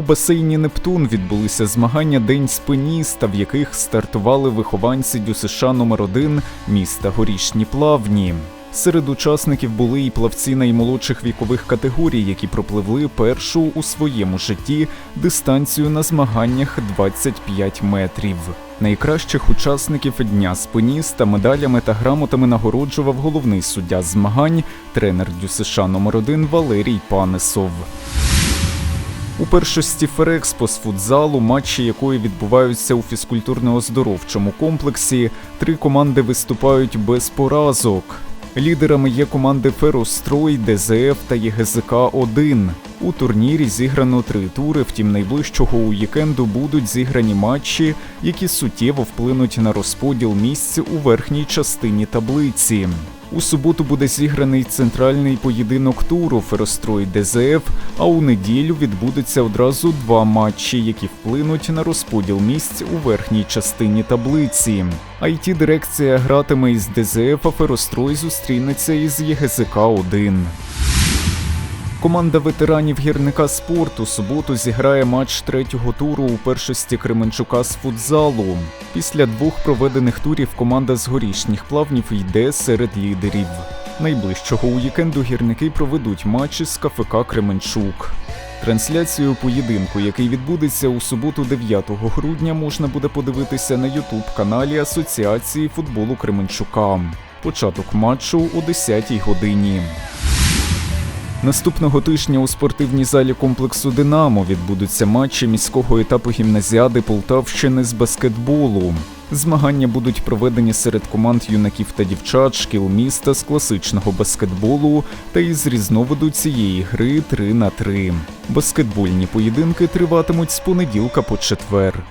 У басейні Нептун відбулися змагання День спиніста, в яких стартували вихованці ДЮСШ номер 1 міста Горішні Плавні. Серед учасників були і плавці наймолодших вікових категорій, які пропливли першу у своєму житті дистанцію на змаганнях 25 метрів. Найкращих учасників дня спиніста медалями та грамотами нагороджував головний суддя змагань, тренер ДЮСШ номер 1 Валерій Панесов. У першості Ферекспо з футзалу, матчі якої відбуваються у фізкультурно-оздоровчому комплексі, три команди виступають без поразок. Лідерами є команди Ферострой, ДЗФ та ЄГЗК 1 У турнірі зіграно три тури, втім найближчого уікенду будуть зіграні матчі, які суттєво вплинуть на розподіл місць у верхній частині таблиці. У суботу буде зіграний центральний поєдинок туру Ферострой ДЗФ, а у неділю відбудуться одразу два матчі, які вплинуть на розподіл місць у верхній частині таблиці. it дирекція гратиме із ДЗФ, а Ферострой зустрінеться із ЄГЗК 1 Команда ветеранів гірника спорту суботу зіграє матч третього туру у першості Кременчука з футзалу. Після двох проведених турів команда з горішніх плавнів йде серед лідерів. Найближчого уікенду гірники проведуть матчі з КФК Кременчук. Трансляцію поєдинку, який відбудеться у суботу 9 грудня, можна буде подивитися на Ютуб каналі Асоціації футболу Кременчука. Початок матчу о 10 годині. Наступного тижня у спортивній залі комплексу Динамо відбудуться матчі міського етапу гімназіади Полтавщини з баскетболу. Змагання будуть проведені серед команд юнаків та дівчат, шкіл міста з класичного баскетболу та із різновиду цієї гри 3 на 3 Баскетбольні поєдинки триватимуть з понеділка по четвер.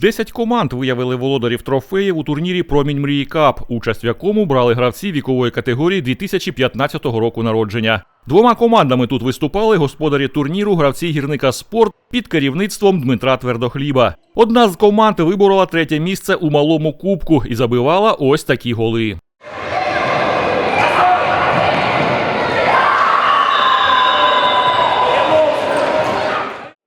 Десять команд виявили володарів трофеїв у турнірі Промінь мрії Кап, участь в якому брали гравці вікової категорії 2015 року народження. Двома командами тут виступали господарі турніру гравці гірника спорт під керівництвом Дмитра Твердохліба. Одна з команд виборола третє місце у малому кубку і забивала ось такі голи.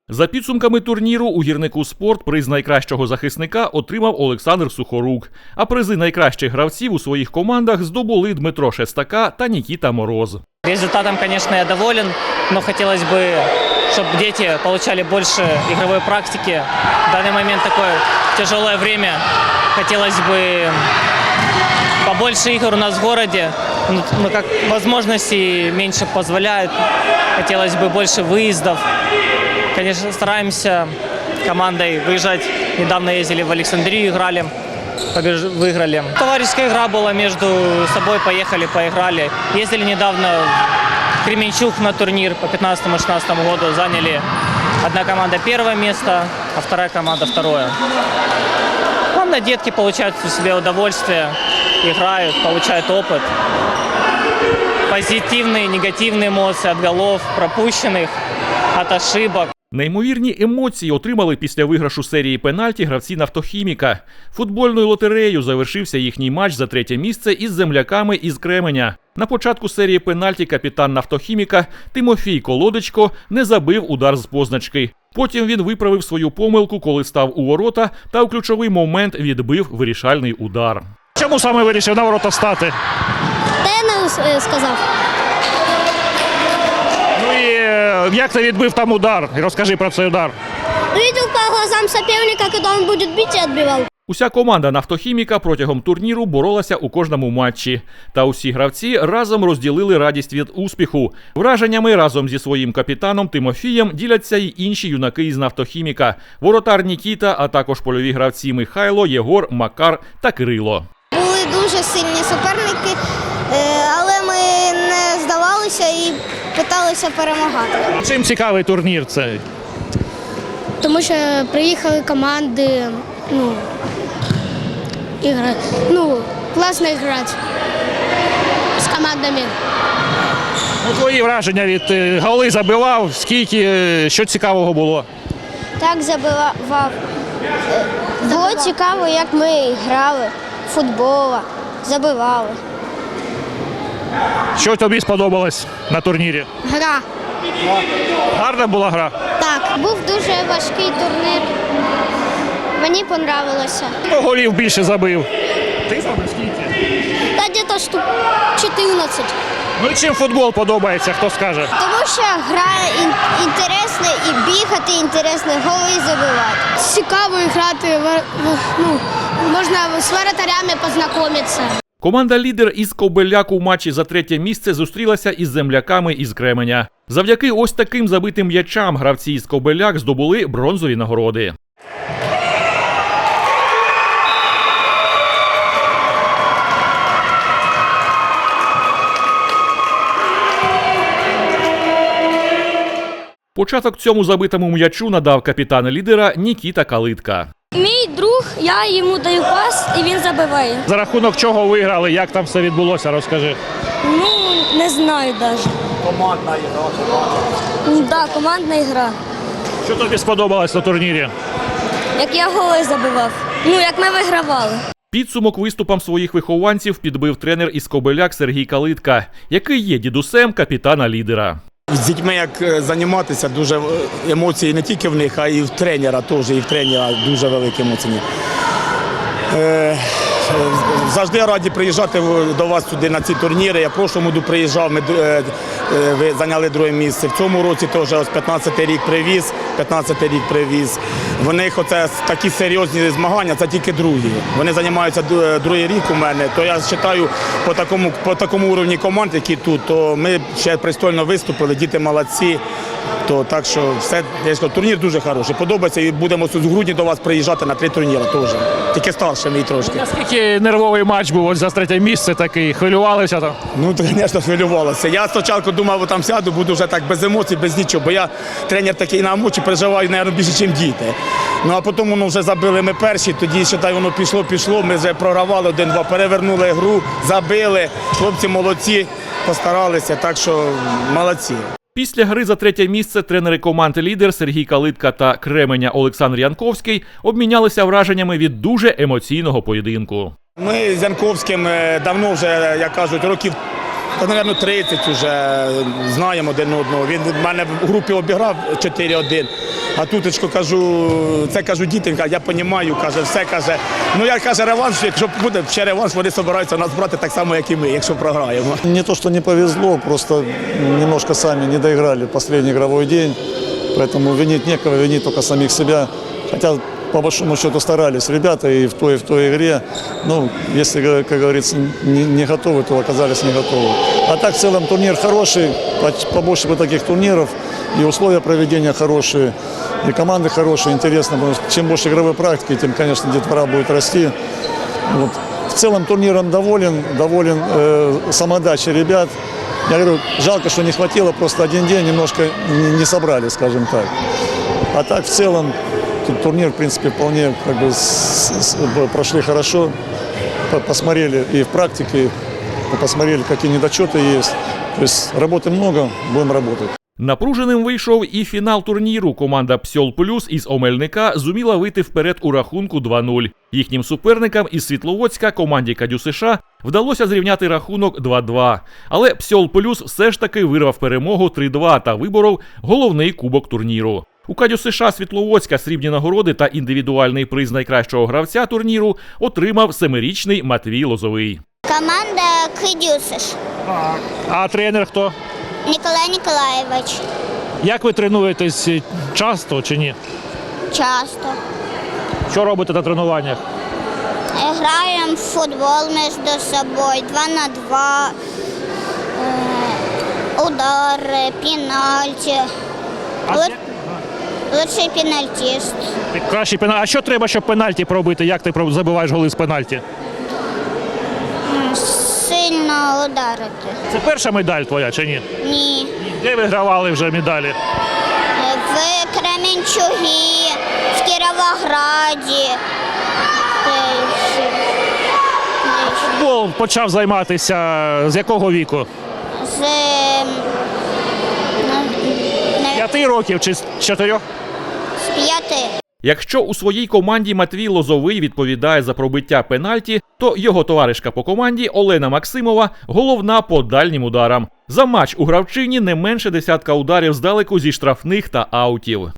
За підсумками турніру у гірнику спорт приз найкращого захисника отримав Олександр Сухорук. А призи найкращих гравців у своїх командах здобули Дмитро Шестака та Нікіта Мороз. Результатом, конечно, я доволен, но хотелось бы, чтобы дети получали больше игровой практики. В данный момент такое тяжелое время. Хотелось бы побольше игр у нас в городе, ну, ну, как возможности меньше позволяют. Хотелось бы больше выездов. Конечно, стараемся командой выезжать. Недавно ездили в Александрию, играли, побеж- выиграли. Товарищеская игра была между собой, поехали, поиграли. Ездили недавно в Кременчуг на турнир по 15-16 году, заняли одна команда первое место, а вторая команда второе. Главное, детки получают в себе удовольствие, играют, получают опыт. Позитивные, негативные эмоции от голов, пропущенных, от ошибок. Неймовірні емоції отримали після виграшу серії пенальті гравці нафтохіміка. Футбольною лотереєю завершився їхній матч за третє місце із земляками із Кременя. На початку серії пенальті капітан нафтохіміка Тимофій Колодечко не забив удар з позначки. Потім він виправив свою помилку, коли став у ворота, та у ключовий момент відбив вирішальний удар. Чому саме вирішив на ворота стати? Тренер е, сказав. Ну як ти відбив там удар? Розкажи про цей удар. Видел по глазам соперника, когда он будет бить и отбивал. Уся команда нафтохіміка протягом турніру боролася у кожному матчі. Та усі гравці разом розділили радість від успіху. Враженнями разом зі своїм капітаном Тимофієм діляться й інші юнаки із нафтохіміка: воротар Нікіта, а також польові гравці Михайло, Єгор, Макар та Кирило. Були дуже сильні суперники, е, але ми не здавалися і питалися перемагати. Чим цікавий турнір цей? Тому що приїхали команди, ну, ігра, ну, класно грати з командами. Ну, твої враження від е, голи забивав, скільки, е, що цікавого було? Так забивав. Е, Було цікаво, як ми грали в футбол, забивали. Що тобі сподобалось на турнірі? Гра. Гарна була гра. Так, був дуже важкий турнір. Мені понравилося. Хто голів більше забив? Ти забив скільки? Та десь штук 14. Ну і чим футбол подобається, хто скаже? Тому що гра ін- інтересна і бігати інтересно, голи забивати. Цікаво грати, ну, можна з воротарями познайомитися. Команда лідер із Кобеляк у матчі за третє місце зустрілася із земляками із Кременя. Завдяки ось таким забитим м'ячам гравці із Кобеляк здобули бронзові нагороди. Початок цьому забитому м'ячу надав капітан лідера Нікіта Калитка. Мій друг, я йому даю пас і він забиває. За рахунок чого виграли, як там все відбулося, розкажи. Ну, не знаю навіть. Командна гра. Так, командна гра. Що тобі сподобалось на турнірі? Як я голи забивав. Ну, як ми вигравали. Підсумок виступам своїх вихованців підбив тренер із Кобеляк Сергій Калитка, який є дідусем капітана лідера. З дітьми як е, займатися, дуже е, емоції не тільки в них, а і в тренера теж, і в тренера дуже великі емоції. Е, Завжди раді приїжджати до вас сюди на ці турніри. Я в прошлому приїжджав, ми ви зайняли друге місце. В цьому році теж ось 15 рік привіз, 15 рік привіз. В них оце такі серйозні змагання, це тільки другі. Вони займаються ду- другий рік у мене. То я вважаю, по такому, по такому уровні команд, які тут, то ми ще пристойно виступили, діти молодці. То так що все, я ж турнір дуже хороший. Подобається і будемо з грудні до вас приїжджати на три турніри теж. Тільки старшими і трошки. Наскільки нервовий матч був ось за третє місце такий, хвилювалися там. Ну, звісно, хвилювалося. Я спочатку думав, там сяду, буду вже так без емоцій, без нічого, бо я тренер такий на емоції переживаю, мабуть, більше, ніж діти. Ну а потім воно вже забили ми перші, тоді считай, воно пішло, пішло. Ми вже програвали один-два, перевернули гру, забили. Хлопці молодці, постаралися, так що молодці. Після гри за третє місце тренери команд лідер Сергій Калитка та Кременя Олександр Янковський обмінялися враженнями від дуже емоційного поєдинку. Ми з Янковським е, давно вже, як кажуть, років. Та, мабуть, 30 вже знаємо один одного. Він в мене в групі обіграв 4-1. А тутечко кажу, це кажу дітям, я розумію, каже, все каже. Ну я каже, реванш, якщо буде ще реванш, вони збираються нас брати так само, як і ми, якщо програємо. Не то, что не повезло, просто немножко сами не доиграли последний игровой день. Поэтому винить некого, винить только самих себя. Хотя, по большому счету, старались ребята и в той, и в той игре. Ну, если, как говорится, не, не готовы, то оказались не готовы. А так, в целом, турнир хороший, по- побольше бы таких турниров. И условия проведения хорошие, и команды хорошие, интересно. Потому что чем больше игровой практики, тем, конечно, детвора будет расти. Вот. В целом турниром доволен, доволен э, самодачей ребят. Я говорю, жалко, что не хватило, просто один день немножко не, не собрали, скажем так. А так в целом турнир, в принципе, вполне как бы с- с- прошли хорошо. По- Посмотрели и в практике, посмотрели, какие недочеты есть. То есть работы много, будем работать. Напруженим вийшов і фінал турніру. Команда Псьол Плюс із Омельника зуміла вийти вперед у рахунку 2-0. Їхнім суперникам із Світловодська команді Кадю США вдалося зрівняти рахунок 2-2. Але Псьол Плюс все ж таки вирвав перемогу 3-2 та виборов головний кубок турніру. У Кадю США Світловодська срібні нагороди та індивідуальний приз найкращого гравця турніру отримав семирічний Матвій Лозовий. Команда Кидюсиш. А тренер хто? Ніколай Ніколаєвич. Як ви тренуєтесь е, часто чи ні? Часто. Що робите на тренуваннях? Граємо в футбол між собою, два на два, е, удари, пенальті. Лу- Лучший пенальтист. Ти кращий пенальті. А що треба, щоб пенальті пробити? Як ти забиваєш голи з пенальті? Сильно ударити. Це перша медаль твоя чи ні? Ні. Де вигравали вже медалі? В Кременчугі, в Кіровограді. Футбол почав займатися з якого віку? З, на- П'яти років чи з чотирьох? З. Якщо у своїй команді Матвій Лозовий відповідає за пробиття пенальті, то його товаришка по команді Олена Максимова головна по дальнім ударам. За матч у гравчині не менше десятка ударів здалеку зі штрафних та аутів.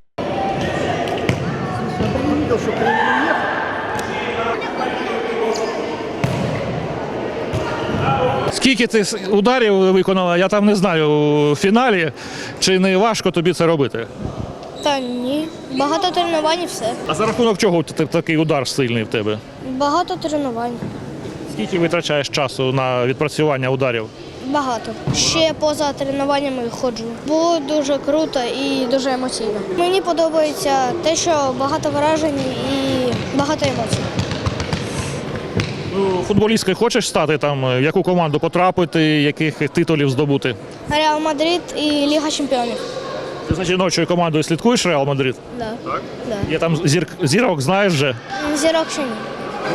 Скільки ти ударів виконала, я там не знаю у фіналі. Чи не важко тобі це робити? Та ні. Багато тренувань і все. А за рахунок чого такий удар сильний в тебе? Багато тренувань. Скільки витрачаєш часу на відпрацювання ударів? Багато. Ще поза тренуваннями ходжу. Було дуже круто і дуже емоційно. Мені подобається те, що багато вражень і багато емоцій. Ну, футболісткою хочеш стати там, в яку команду потрапити, яких титулів здобути? Реал Мадрид і Ліга Чемпіонів. Ти за жіночою командою слідкуєш Реал Мадрид? Да. Да. Є там зір... зірок, знаєш вже? Зірок ще ні.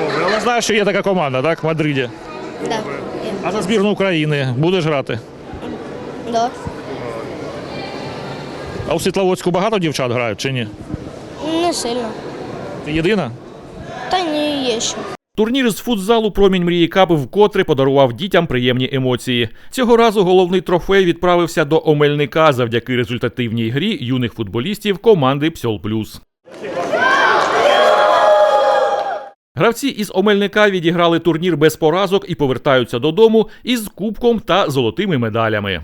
Добре, але знаєш, що є така команда, так, в Мадриді. Да. А за збірну України будеш грати? Да. А у Світловодську багато дівчат грають чи ні? Не сильно. Ти єдина? Та ні, є ще. Турнір з футзалу Промінь мрії Кап вкотре подарував дітям приємні емоції. Цього разу головний трофей відправився до Омельника завдяки результативній грі юних футболістів команди Псьол Плюс. Гравці із Омельника відіграли турнір без поразок і повертаються додому із кубком та золотими медалями.